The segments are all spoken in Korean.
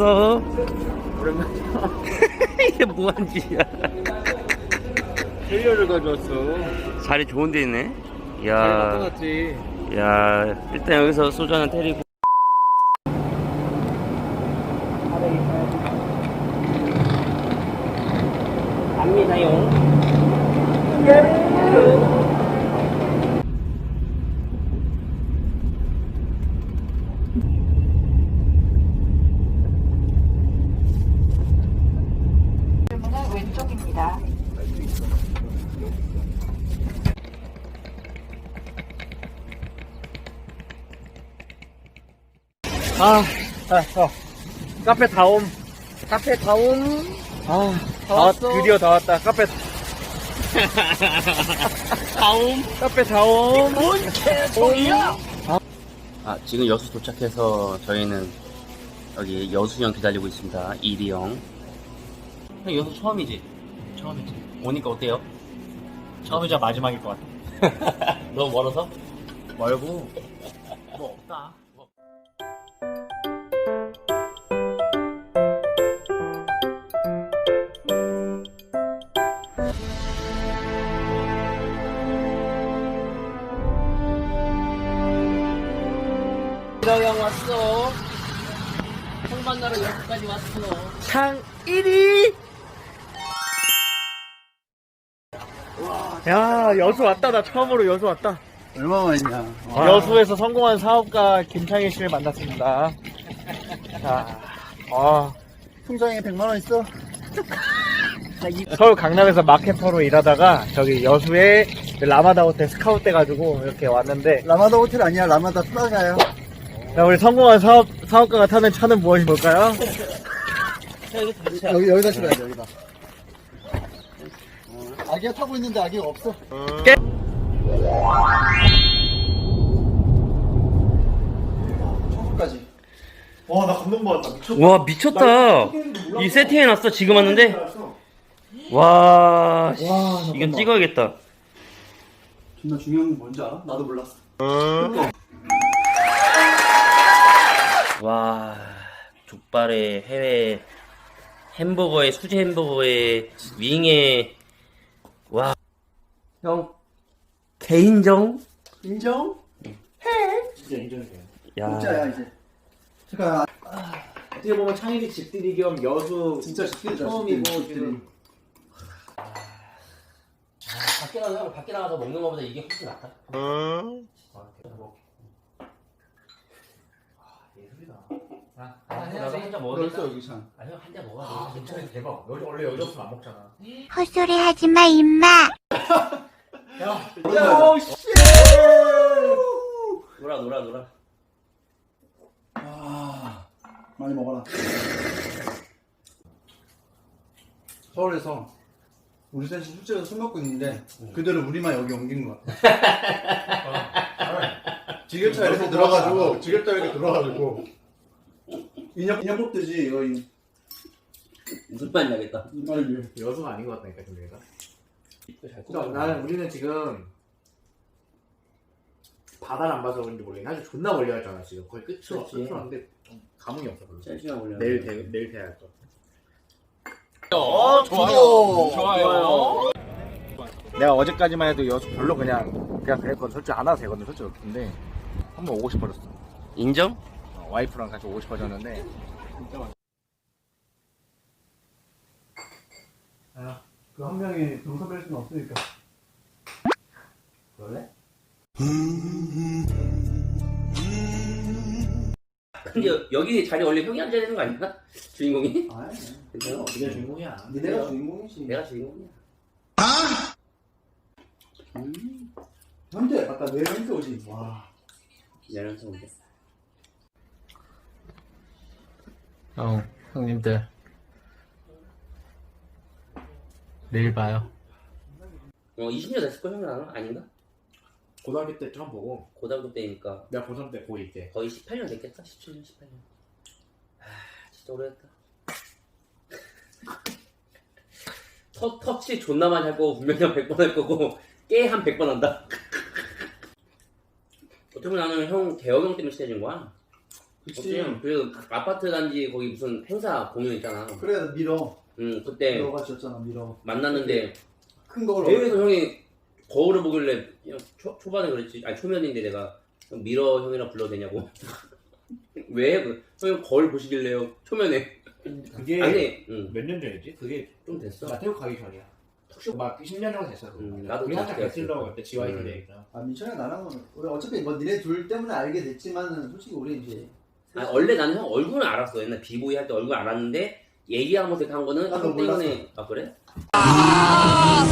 왔어. 오랜만이야. 이게 뭐한 짓이야. 헬리를 가져왔어. 자리 좋은 데 있네. 잘 야, 나타났지. 야, 일단 여기서 소주 하나 때리고. 갑니다용. 문은 왼쪽입니다. 아, 아, 어. 카페 다옴. 카페 다옴. 아, 다 왔, 왔어. 드디어 다 왔다. 카페 다음. 카페 다옴. 뭔 개소리야? 아, 지금 여수 도착해서 저희는 여기 여수 형 기다리고 있습니다. 이리 형. 형 여수 처음이지? 처음이지. 오니까 어때요? 처음이자 마지막일 것 같아. 너무 멀어서? 멀고 뭐 없다. 왔어. 형 만나러 여기까지 왔어. 상 1위! 야, 여수 왔다. 나 처음으로 여수 왔다. 얼마 만이냐. 여수에서 성공한 사업가 김창희 씨를 만났습니다. 자, 아, 통장에 100만원 있어? 서울 강남에서 마케터로 일하다가 저기 여수에 라마다 호텔 스카우트 돼가지고 이렇게 왔는데 라마다 호텔 아니야. 라마다 플라자야. 자, 우리 성공한 사업, 사업가가 타는 차는 무엇이 뭘까요? 여기, 여기다 실어야 돼, 여기다. 아기가 타고 있는데 아기가 없어. 청소까지. 와, 나 감동받았다. 미쳤다. 와, 미쳤다. 이 세팅해놨어. 지금 왔는데. 와, 씨, 이건. 찍어야겠다. 존나 중요한 건 뭔지 알아? 나도 몰랐어. 와, 족발에 해외 햄버거에 수제 햄버거에 윙에 와. 형 개인정? 인정? 진짜 인정해요. 야. 진짜야, 이제. 잠깐, 아, 어떻게 보면 창일이 집들이 겸 여수 진짜 집들이다, 처음이고 집들이. 지금 밖에 나가서 밖에 나가서 먹는 것보다 이게 훨씬 낫다. 예술이다. 아, 나도 한잔 너 먹어야겠다. 있어, 여기 참. 아니요, 한잔 먹어. 아, 괜찮아 대박. 여기 원래 여자 없으면 안 먹잖아. 헛소리 하지 마, 임마. 야, 오, 씨! 놀아, 놀아, 놀아. 아, 많이 먹어라. 서울에서 우리 셋이 술집에서 술 먹고 있는데 그대로 우리만 여기 옮긴 것 같아. 지게차 이렇게 들어가지고 지게차 이렇게 들어가지고 인형 인형 뽑듯이 이거 이 무슨 나겠다. 이마를 위해. 여수가 아닌 것 같다니까 지금 얘가. 잘 그러니까 나는 우리는 지금 바다를 안 봐서 그런지 모르겠는데 사실 존나 멀리 갔잖아 지금 거의 끝으로 그렇지. 끝으로 왔는데 좀 감흥이 없어 별로. 짤 시간 걸려. 내일 돼 내일 돼야 할 것. 어, 좋아요. 좋아요. 내가 어제까지만 해도 여수 별로 그냥 그냥 그랬거든. 솔직히 안 와도 되거든. 솔직히 근데 한번 오고 싶어졌어. 인정? 어, 와이프랑 같이 오고 싶어졌는데. 아, 그 한 명이 동섭일 수는 없으니까. 그래? 근데 여- 여기 자리 원래 형이 앉아야 되는 거 아닌가? 주인공이? 아, 괜찮아? 네가 주인공이야. 니네가 주인공이지. 내가 주인공이야. 현재 아까 내 현재 오지. 와. 내려서 온 대. 형, 형님들. 내일 봐요. 어, 20년 됐을걸 형이 나는? 아닌가? 고등학교 때 처음 보고, 고등학교 때니까 내가 고3 때 고2 때. 거의 18년 됐겠다? 17년, 18년. 아, 진짜 오래됐다. 터, 터치 존나 많이 할 거고, 분명히 100번 할 거고, 깨 한 100번 한다. 어떻게 보면 나는 형 대혁 형 때문에 친해진 거야. 그치. 그 아파트 단지 거기 무슨 행사 공연 있잖아. 그래 밀어. 응 그때 밀어가 졌잖아 밀어. 만났는데 큰 거로. 대회에서 형이 거울을 보길래 그냥 초, 초반에 그랬지 아니 초면인데 내가 형 미러 형이랑 불러도 되냐고 왜? 그, 형 거울 보시길래요 초면에 그게 아니 응, 몇년 전이지? 그게 좀 됐어 나 태국 가기 전이야. 막 10년 정도 됐어. 그거. 음, 나도 우리 베틀러 됐어. 그때 지와이 음. 때니까. 아 민철이랑 나랑은 우리 어차피 뭐 니네 둘 때문에 알게 됐지만은 솔직히 우리 이제 아, 원래 나는 형 얼굴은 알았어 옛날 비보이 할 때 얼굴 알았는데 얘기하면서 한 거는 나도 형 때문에 아 그래? 아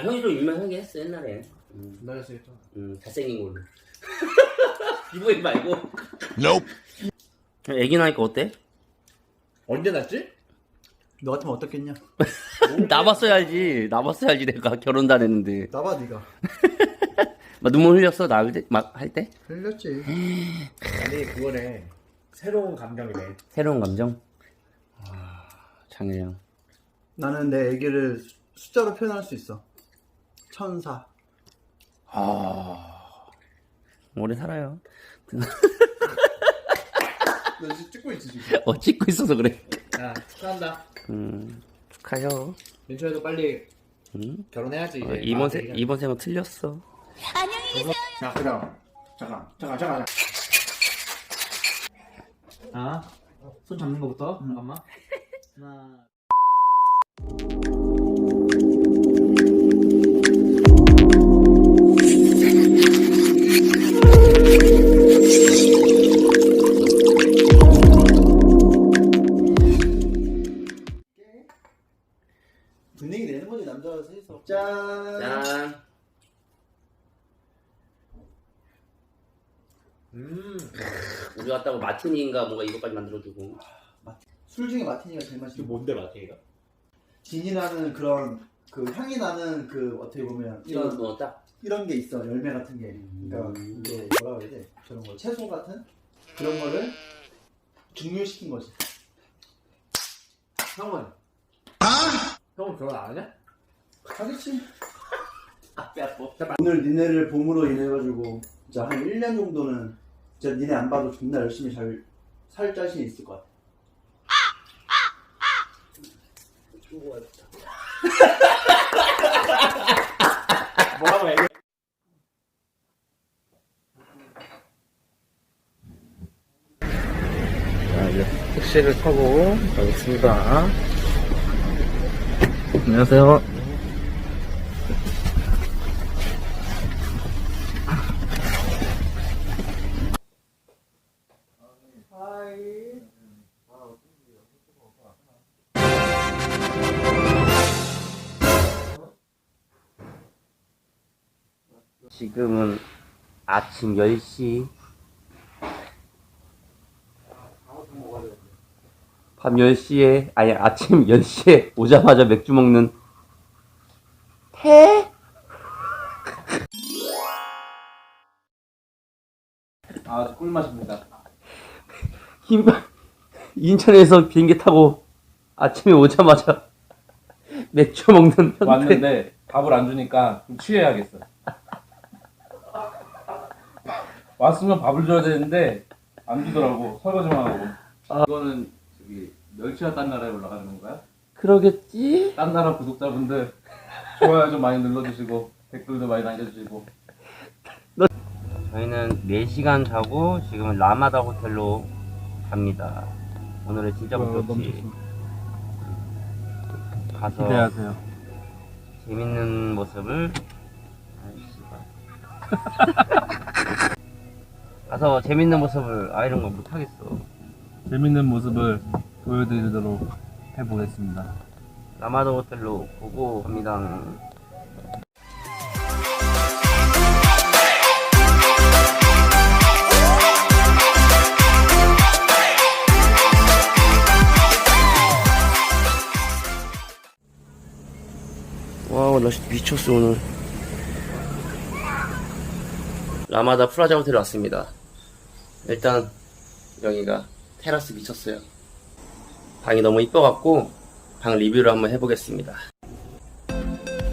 형이 좀 유명하게 했어 옛날에 음, 나였어 했잖아. 음, 잘생긴 걸로 비보이 말고 애기 나니까 어때? 언제 났지? 너 같으면 어떻겠냐? 나봤어야지 나봤어야지 내가 결혼도 안 했는데 나봐 네가. 막 눈물 흘렸어 나올 때? 막 할 때? 흘렸지. 아니 그거네. 새로운 감정이네. 새로운 감정? 아 장혜영 나는 내 애기를 수- 숫자로 표현할 수 있어. 천사. 아 오래 살아요 너 지금 찍고 있지 지금. 어 찍고 있어서 그래 야 축하한다. 음 축하해요 민철이도 빨리 음? 결혼해야지. 어, 이번 아, 생 되게. 이번 생은 틀렸어 자 그럼 잠깐 잠깐 잠깐. 아, 손 잡는 거부터 잠깐만. 하나. 분위기 내는 거지 남자 셋이서. 짠. 짠 음. 우리 왔다고 마티니인가 뭔가 이것까지 만들어주고 술 중에 마티니가 제일 맛있어. 뭔데 마태이가? 진이 나는 그런 그 향이 나는 그 어떻게 보면 이런 이런 거딱 이런 게 있어 열매 같은 게. 그러니까 음. 이게 뭐라 그래야 돼? 저런 거 채소 같은 그런 거를 증류시킨 거지. 형은? 형은 결혼 안 하냐? 하겠지. 앞에 아파 오늘 니네를 봄으로 인해 가지고 진짜 한 1년 정도는 진짜 니네 안 봐도 존나 열심히 잘 살 자신 있을 것 같아. 뭐라고 이제 택시를 타고 가겠습니다. 안녕하세요. 지금은 아침 10시 밤 10시에 아니 아침 10시에 오자마자 맥주 먹는 태? 아, 꿀맛입니다. 힘 인천에서 비행기 타고 아침에 오자마자 맥주 먹는 현태 왔는데 밥을 안 주니까 좀 취해야겠어. 왔으면 밥을 줘야 되는데 안 주더라고. 설거지만 하고. 이거는 저기 멸치가 딴 나라에 올라가는 건가요? 그러겠지? 딴 나라 구독자분들 좋아요 좀 많이 눌러주시고 댓글도 많이 남겨주시고 저희는 4시간 자고 지금은 라마다 호텔로 갑니다. 오늘은 진짜 목적지 가서 기대하세요. 재밌는 모습을 아이씨발. 가서 재밌는 모습을 아 이런 거 못하겠어. 재밌는 모습을 보여드리도록 해보겠습니다. 라마다 호텔로 보고 갑니다. 와우 날씨 미쳤어 오늘 라마다 프라자 호텔에 왔습니다 일단 여기가 테라스 미쳤어요. 방이 너무 이뻐갖고 방 리뷰를 한번 해보겠습니다.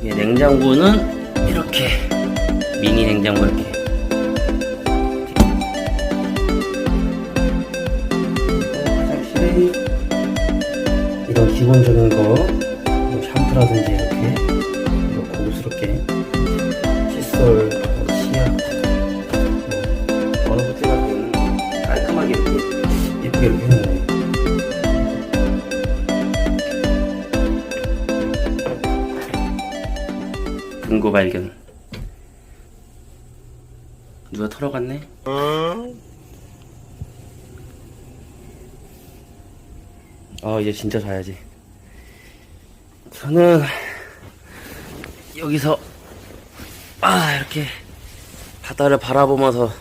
이게 냉장고는 이렇게 미니 냉장고 이렇게. 화장실에 이런 기본적인 거, 뭐 샴푸라든지 이렇게 고급스럽게 금고 발견. 누가 털어갔네? 아 이제 진짜 자야지. 저는 여기서 아 이렇게 바다를 바라보면서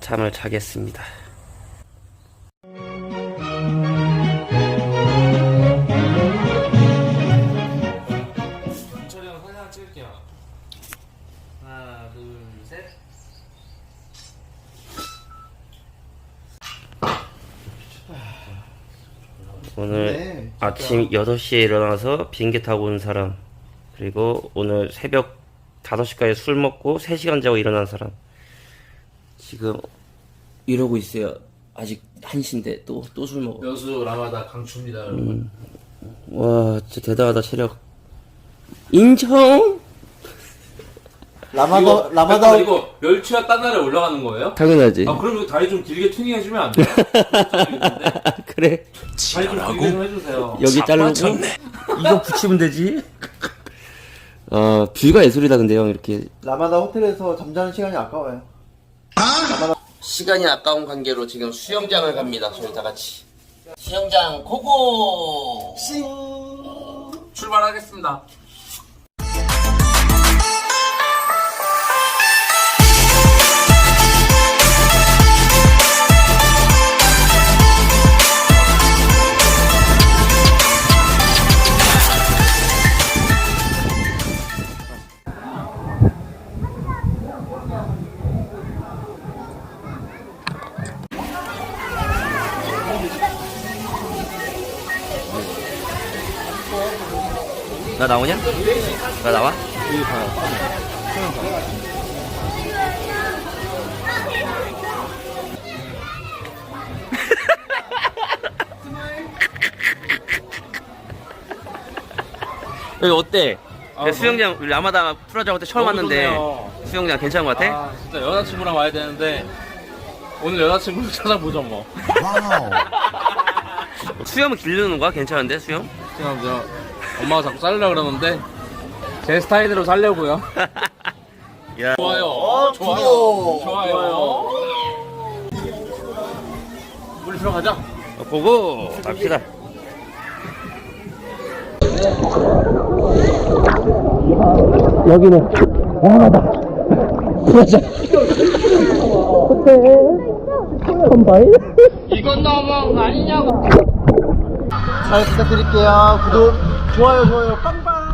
잠을 자겠습니다. 아침 6시에 일어나서 비행기 타고 온 사람 그리고 오늘 새벽 5시까지 술 먹고 3시간 자고 일어난 사람 지금 이러고 있어요 아직 1시인데 또 또 술 먹어 여수 라마다 강추입니다, 여러분. 와 진짜 대단하다 체력 인정? 라마다 이거, 라마다 잠깐만, 이거 멸치와 딴 날에 올라가는 거예요? 당연하지 아, 그럼 이거 다리 좀 길게 튜닝해주면 안 돼요? 그래 해주세요. 여기 자르고 이거 붙이면 되지 어 뷰가 예술이다 근데 형 이렇게 라마다 호텔에서 잠자는 시간이 아까워요. 시간이 아까운 관계로 지금 수영장을 갑니다. 저희 다 같이. 수영장 고고! 출발하겠습니다. 나 나오냐? 나 나와? 여기 어때? 내가 수영장 우리 라마다 프라자 호텔 처음 너무 왔는데 좋네요. 수영장 괜찮은 것 같아? 아, 진짜 여자친구랑 와야 되는데, 오늘 여자친구를 찾아보죠, 뭐. 수영은 기르는 거야? 괜찮은데 수영? 지금 저, 엄마가 자꾸 살려고 그러는데, 제 스타일대로 살려고요. 야. 좋아요. 좋아요. 좋아요. 물 들어가자. 보고 갑시다. 여기는 영하다. 보자. 호텔 컴바인. 잘 부탁드릴게요. 구독, 좋아요, 좋아요, 빵빵.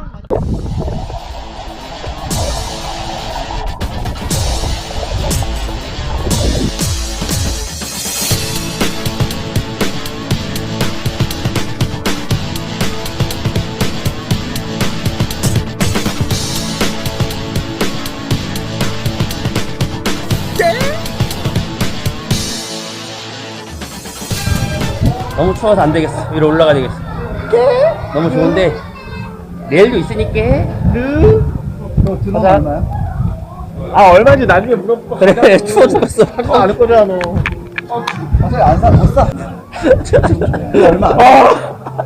너무 추워서 안 되겠어. 위로 올라가야 되겠어. 너무 좋은데 내일도 있으니까. 너 드럼 가자. 얼마야? 아 얼마인지 나중에 물어보고. 그래 추워 죽겠어. 사도 않을 거잖아 너. 아, 저기 안 사, 못 사. 얼마 안 돼.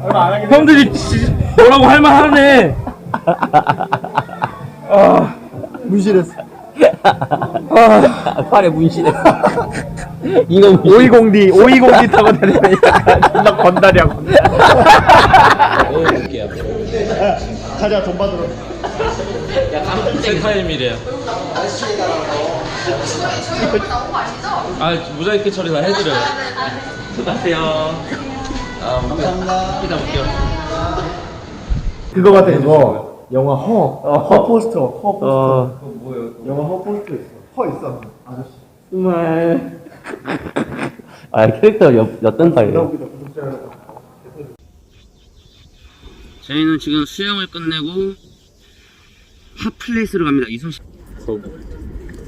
얼마 안 하긴 형들이 지- 뭐라고 할 만하네. 문실했어. 아, 팔에 문신해. 이거 문신. 520D, 520D 타고 다니니까 존나 건달이야 건달. 가자 돈 받으러. 센타임이래요. 아, 모자이크 처리 다 해드려요. 수고하세요. 아, 감사합니다. 웃기다 웃겨. 그거 같아 그거. 영화 허. 허 포스터. 허 포스터. 어, 영화 허 포스터 있어. 허 있어. 아저씨. 정말. 아, 캐릭터 엿, 구독자. 저희는 지금 수영을 끝내고 핫플레이스로 갑니다. 이순 씨.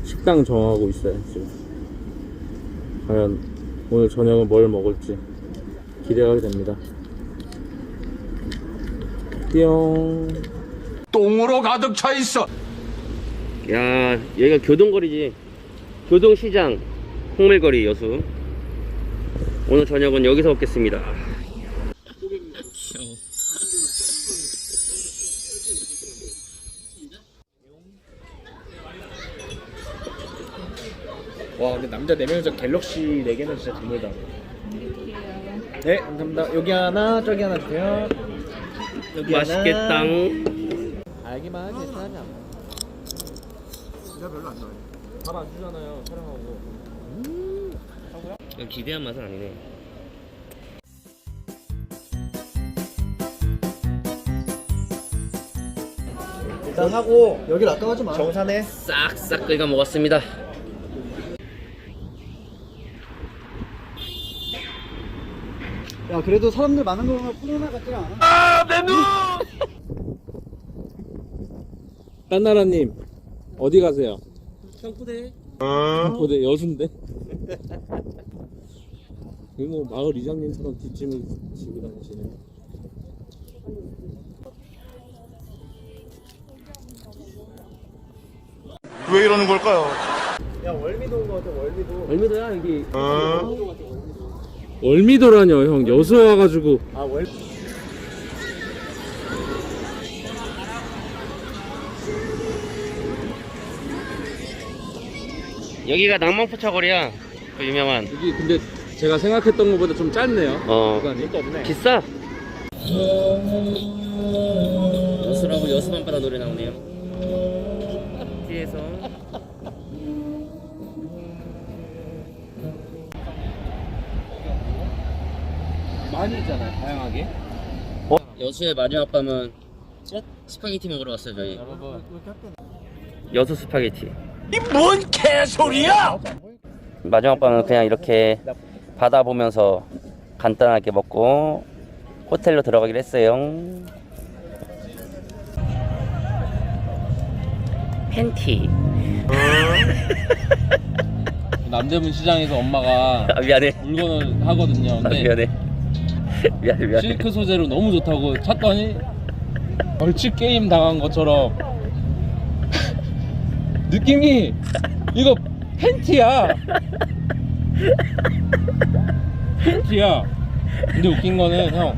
식당 정하고 있어요 지금 과연 오늘 저녁은 뭘 먹을지 기대가 됩니다 띠용 야, 여기가 교동거리지. 교동시장, 홍밀거리 여수. 오늘 저녁은 여기서 먹겠습니다. 와 근데 남자 4명이서 갤럭시 4개는 진짜 드물다 네 감사합니다 여기 하나 저기 하나 주세요 여기 맛있겠다. 알기만 하지 사냐 주잖아요 촬영하고 이거 기대한 맛은 아니네. 일단 하고 여길 아까워하지 마. 정산해 싹싹 긁어 먹었습니다. 야, 그래도 사람들 많은 거 보면 코로나 같지가 않아. 딴나라님 어디 가세요? 청포대 청포대 여수인데? 이거 뭐 마을 이장님처럼 뒷짐을 지고 다니시네 왜 이러는 걸까요? 얼미도야 여기. 월미도라뇨 형 여수 와가지고 여기가 낭만포차거리야. 그 유명한. 여기 근데 제가 생각했던 것보다 좀 짧네요 어. 시간이 비싸. 여수라고 여수밤바다 노래 나오네요. 뒤에서 많이 있잖아요 다양하게 여수의 마지막 밤은 스파게티 먹으러 왔어요 저희. 여수 스파게티. 이 뭔 개소리야? 마지막 밤은 그냥 이렇게 바다 보면서 간단하게 먹고 호텔로 들어가기로 했어요. 팬티. 남대문 시장에서 엄마가 아, 미안해. 물건을 하거든요 아, 근데 미안해. 미안해 미안해. 실크 소재로 너무 좋다고 찾더니 벌칙 게임 당한 것처럼 느낌이 이거 팬티야. 팬티야. 근데 웃긴 거는 형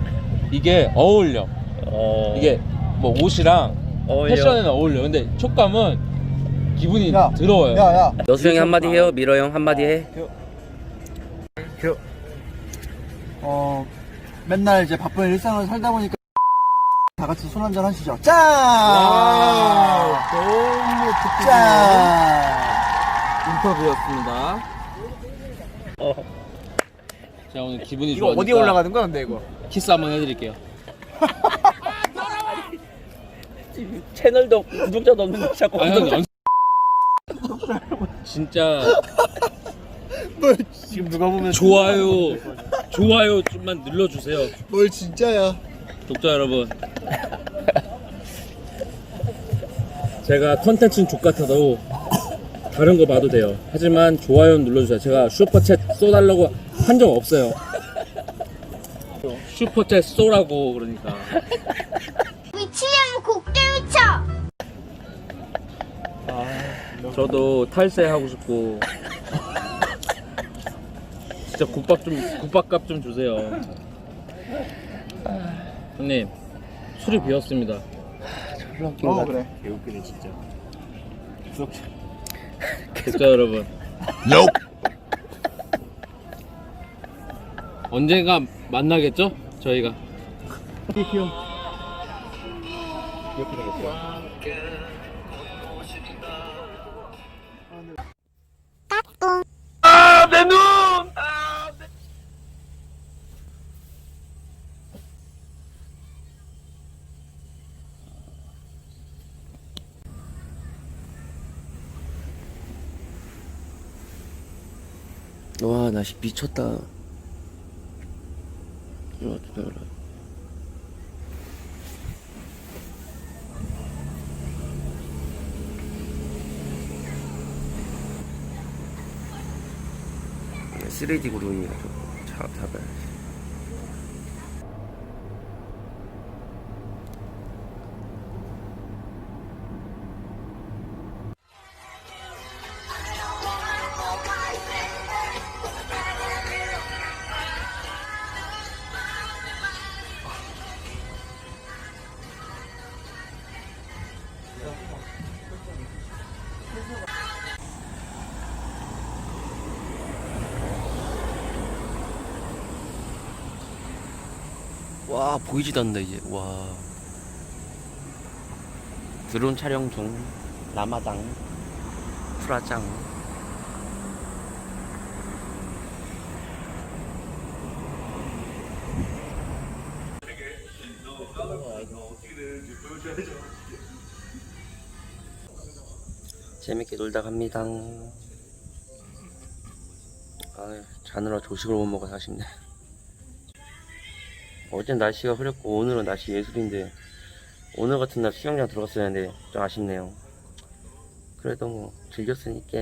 이게 어울려. 어... 이게 뭐 옷이랑 어울려. 패션에는 어울려. 근데 촉감은 기분이 야, 더러워요. 야, 야. 여수 형이 한마디 해요. 미러 형 한마디 해. 어, 맨날 이제 바쁜 일상을 살다 보니까 다 같이 술 한잔 하시죠. 짠! 너무 짠! 인터뷰였습니다 제가 오늘 기분이 이거 좋으니까 어디에 올라가는 거야 근데 이거 키스 한번 해드릴게요 채널도 구독자도 없는데 자꾸 아니 형 연... 진짜 지금 누가 보면 좋아요 좋아요 좀만 눌러주세요 뭘 진짜야. 독자 여러분. 제가 컨텐츠는 족같아도 다른 거 봐도 돼요. 하지만 좋아요 눌러주세요. 제가 슈퍼챗 쏘달라고 한 적 없어요. 슈퍼챗 쏘라고 그러니까. 미치면 곡대 미쳐! 저도 탈세하고 싶고. 진짜 국밥 좀 국밥값 좀 주세요 형님 술이 비었습니다. 어, 그래. 개웃기네 진짜. 독자. 여러분. 언젠가 만나겠죠? 저희가. 와 날씨 미쳤다. 이거 어 나씨 미쳤다. 쓰레기 구름이라 저거 잡아야지. 와 보이지도 않는다 이제. 와. 드론 촬영 중 라마당 프라장. 재밌게 놀다 갑니다. 아 자느라 조식을 못 먹어서 아쉽네 어젠 날씨가 흐렸고 오늘은 날씨 예술인데 오늘 같은 날 수영장 들어갔어야 하는데 좀 아쉽네요 그래도 뭐 즐겼으니까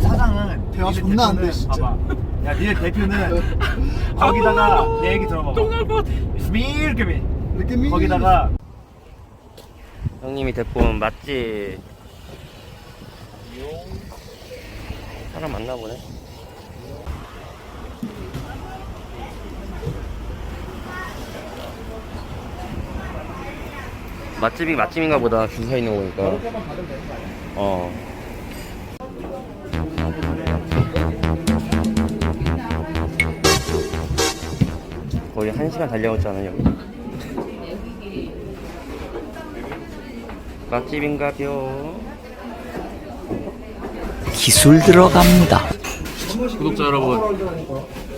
사장은 대화 존나 안 돼, 진짜. 봐봐. 야 니네 대표는 거기다가 내 얘기 들어봐. 똥날 것 같아. 이렇게 미. 느낌이 거기다가 형님이 데리고 온 맛집 사람 많나 보네 맛집이 맛집인가 보다 줄 서 있는 거니까. 어. 거의 한 시간 달려왔잖아요. 여기 맛집인가벼 기술 들어갑니다. 구독자 여러분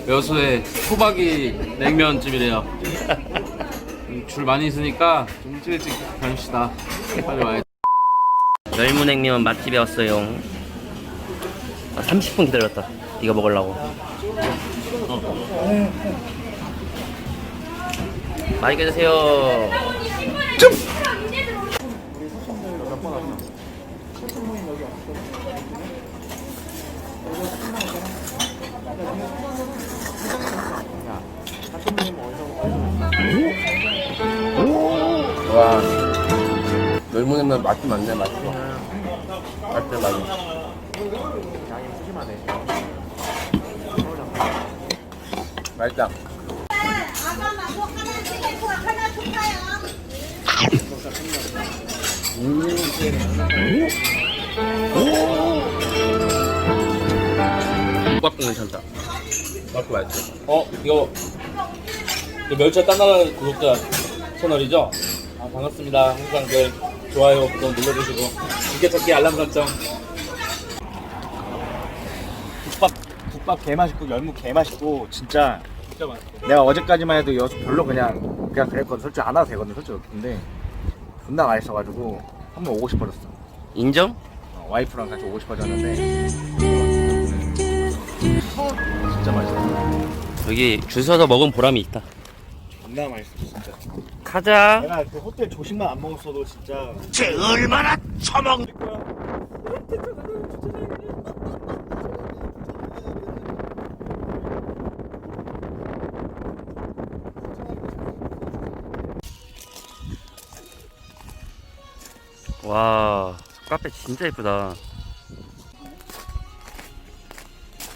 여수의 소박이 냉면집이래요. 음, 줄 많이 있으니까 좀 일찍 일찍 다닙시다. 빨리 와야 열무냉면 맛집에 왔어요. 아, 30분 기다렸다. 이거 먹으려고. 맛있게 드세요 와. 열무냉면 맛집 맞네 맛있어 맛있어 맛있어 맛있다. 아가마 뭐 하나 주고 하나 줄까요? 국밥도 괜찮다. 국밥도 맛있어. 어 이거 그 멸치 딴나라 구독자 채널이죠? 아 반갑습니다. 항상 그 좋아요 구독 눌러주시고 즐겨찾기 알람 설정. 국밥 국밥 개 맛있고 열무 개 맛있고 진짜 진짜 맛있어. 내가 어제까지만 해도 여수 별로 그냥 그냥 그랬거든. 솔직히 안 와도 되거든 솔직히. 근데 존나 맛있어가지고 한 번 오고 싶어졌어. 인정? 어, 와이프랑 같이 오고 싶어졌는데. 진짜 맛있어. 여기 줄 서서 먹은 보람이 있다 존나 맛있어 진짜 가자 내가 그 호텔 조식만 안 먹었어도 진짜 와 카페 진짜 예쁘다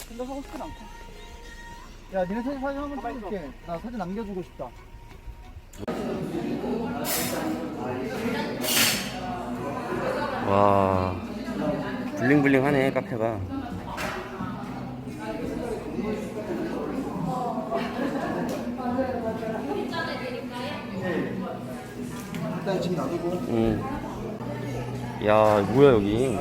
근데 하고 싶진 않고. 야, 니네 사진 사진 한번 찍을게. 나 사진 남겨주고 싶다. 와 블링블링하네 카페가 일단 지금 놔두고. 응. 야 뭐야 여기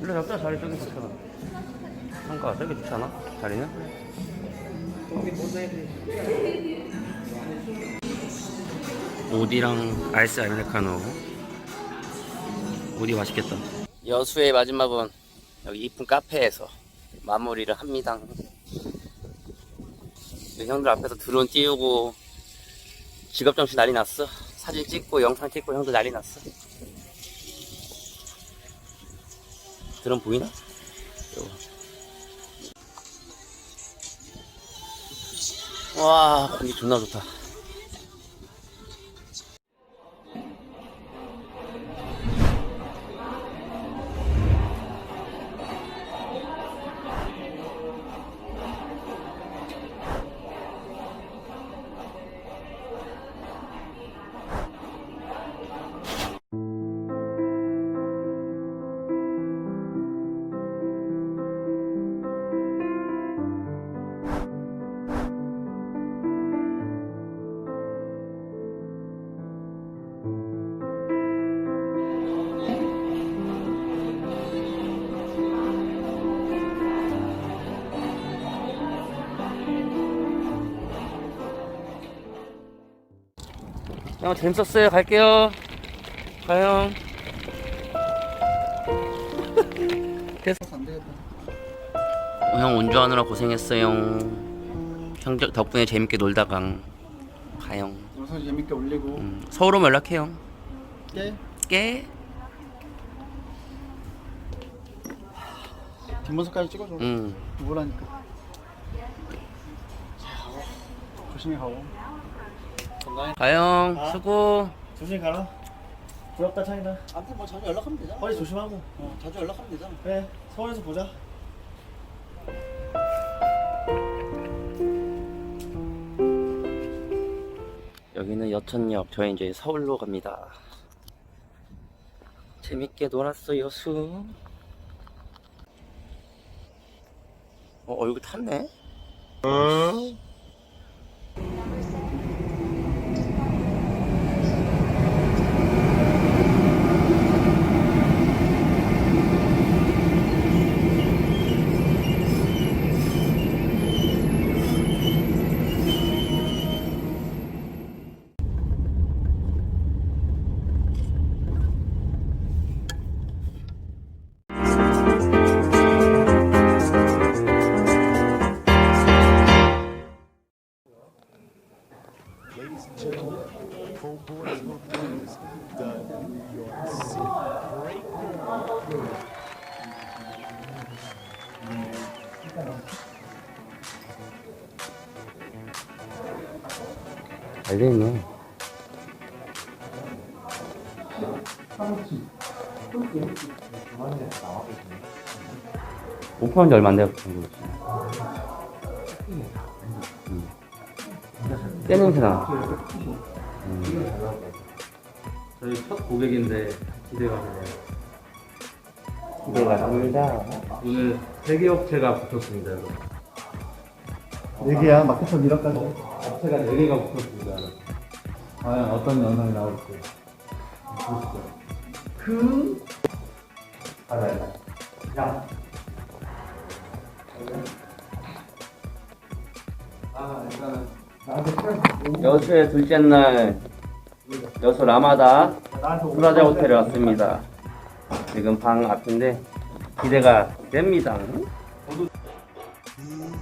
원래 잡자 자리 저기 좋잖아 한가 저기 좋지 않아? 자리는? 오디랑 아이스 아메리카노. 오디 맛있겠다. 여수의 마지막은 여기 이쁜 카페에서 마무리를 합니다. 네, 형들 앞에서 드론 띄우고 직업 정신 난리 났어? 사진 찍고 영상 찍고 형들 난리 났어? 드럼 보이나? 와 공기 존나 좋다 형 재밌었어요 갈게요 가요 안 되겠다. 형 운전하느라 고생했어요 형 덕분에 재밌게 놀다가 가요 영상 재밌게 올리고. 음, 서울 오면 연락해요 깨. 깨 뒷모습까지 찍어줘. 음. 우울하니까. 조심히 가고. 가영 수고 조심히 가라. 부럽다 차이나. 아무튼 뭐 자주 연락하면 되잖아. 허리 조심하고. 어, 자주 연락하면 되잖아. 그래 서울에서 보자. 여기는 여천역 저희 이제 서울로 갑니다 재밌게 놀았어요 수 어, 얼굴 탔네 잘 오픈한 지 얼마 안 돼가지고 음. 때 냄새 나 저희 첫 고객인데 기대가 돼요. 기대가 됩니다 오늘 세개 업체가 붙었습니다. 여러분. 네 개야. 마켓업 미라까지. 업체가 4개가 붙었습니다. 여러분. 과연 어떤 영상이 나올지 보시죠. 그 알아요. 야. 여수의 둘째 날 여수 라마다 프라자 호텔에 왔습니다. 지금 방 앞인데 기대가 됩니다. 음